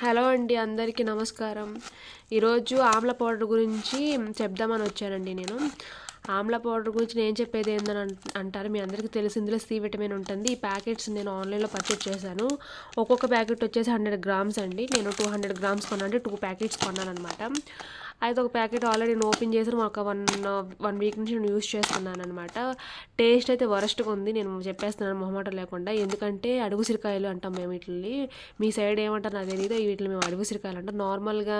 Hello అండి అందరికీ నమస్కారం. ఈరోజు ఆమ్ల పౌడర్ గురించి చెప్దామని వచ్చానండి నేను. ఆమ్ల పౌడర్ గురించి నేను చెప్పేది ఏందని అంటారు మీ అందరికీ తెలిసి ఇందులో సి విటమిన్ ఉంటుంది. ఈ ప్యాకెట్స్ నేను ఆన్లైన్లో పర్చేస్ చేశాను. ఒక్కొక్క ప్యాకెట్ వచ్చేసి హండ్రెడ్ గ్రామ్స్ అండి. నేను టూ హండ్రెడ్ గ్రామ్స్ కొన్నాను టూ ప్యాకెట్స్ కొన్నాను అనమాట అయితే ఒక ప్యాకెట్ ఆల్రెడీ నేను ఓపెన్ చేసి ఒక వన్ వన్ వీక్ నుంచి నేను యూస్ చేస్తున్నాను అనమాట టేస్ట్ అయితే వరస్ట్గా ఉంది. నేను చెప్పేస్తున్నాను మొహమాట లేకుండా. ఎందుకంటే అడుగు సిరికాయలు అంటాం మేము వీటిని మీ సైడ్ ఏమంటారు నాకు తెలియదు వీటిని మేము అడుగు సిరికాయలు అంటాం. నార్మల్గా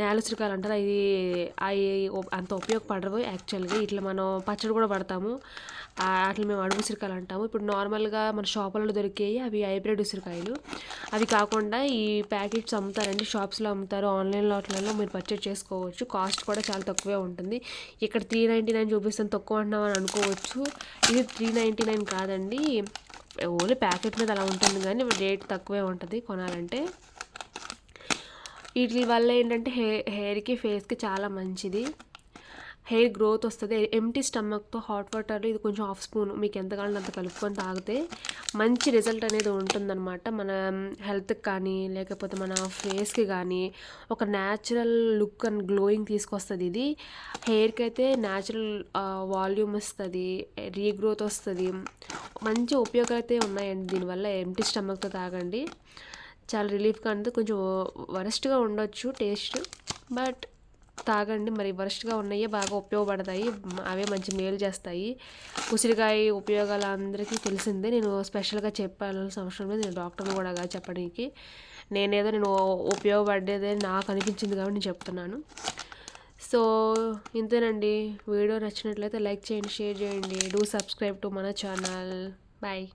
నేల సిరికాయలు అంటారు. అవి అవి అంత ఉపయోగపడవు యాక్చువల్గా. ఇట్లా మనం పచ్చడి కూడా పడతాము. అట్లా మేము అడుగు ఉసిరికాయలు అంటాము. ఇప్పుడు నార్మల్గా మన షాపులలో దొరికేవి అవి హైబ్రిడ్ ఉసిరికాయలు. అవి కాకుండా ఈ ప్యాకెట్స్ అమ్ముతారండి. షాప్స్లో అమ్ముతారు. ఆన్లైన్లో లోట్లలో మీరు పర్చేజ్ చేసుకోవచ్చు. కాస్ట్ కూడా చాలా తక్కువే ఉంటుంది. ఇక్కడ త్రీ నైంటీ నైన్ చూపిస్తాను. తక్కువ అంటున్నాం అని అనుకోవచ్చు. ఇది త్రీ నైంటీ నైన్ కాదండి. ఓన్లీ ప్యాకెట్ మీద అలా ఉంటుంది కానీ రేట్ తక్కువే ఉంటుంది కొనాలంటే. వీటి వల్ల ఏంటంటే హెయిర్ హెయిర్కి ఫేస్కి చాలా మంచిది. హెయిర్ గ్రోత్ వస్తుంది. ఎంటీ స్టమక్తో హాట్ వాటర్ ఇది కొంచెం హాఫ్ స్పూన్ మీకు ఎంత కావాలంటే అంత కలుపుకొని తాగితే మంచి రిజల్ట్ అనేది ఉంటుందన్నమాట. మన హెల్త్కి కానీ లేకపోతే మన ఫేస్కి కానీ ఒక న్యాచురల్ లుక్ అండ్ గ్లోయింగ్ తీసుకొస్తుంది ఇది. హెయిర్కి అయితే న్యాచురల్ వాల్యూమ్ వస్తుంది రీగ్రోత్ వస్తుంది. మంచి ఉపయోగాలు అయితే ఉన్నాయండి. దీనివల్ల ఎంటీ స్టమక్తో తాగండి. చాలా రిలీఫ్గా ఉంటుంది. కొంచెం వరస్ట్గా ఉండొచ్చు టేస్ట్. బట్ తాగండి. మరి వరస్ట్గా ఉన్నాయే బాగా ఉపయోగపడతాయి. అవే మంచి మేలు చేస్తాయి. ఉసిరికాయ ఉపయోగాలు అందరికీ తెలిసిందే. నేను స్పెషల్గా చెప్పాల్సిన అవసరం లేదు. నేను డాక్టర్ని కూడా చెప్పడానికి. నేనేదో నేను ఉపయోగపడేదే నాకు అనిపించింది కాబట్టి నేను చెప్తున్నాను. సో ఇంతేనండి. వీడియో నచ్చినట్లయితే లైక్ చేయండి షేర్ చేయండి. డూ సబ్స్క్రైబ్ టు మన ఛానల్. బాయ్.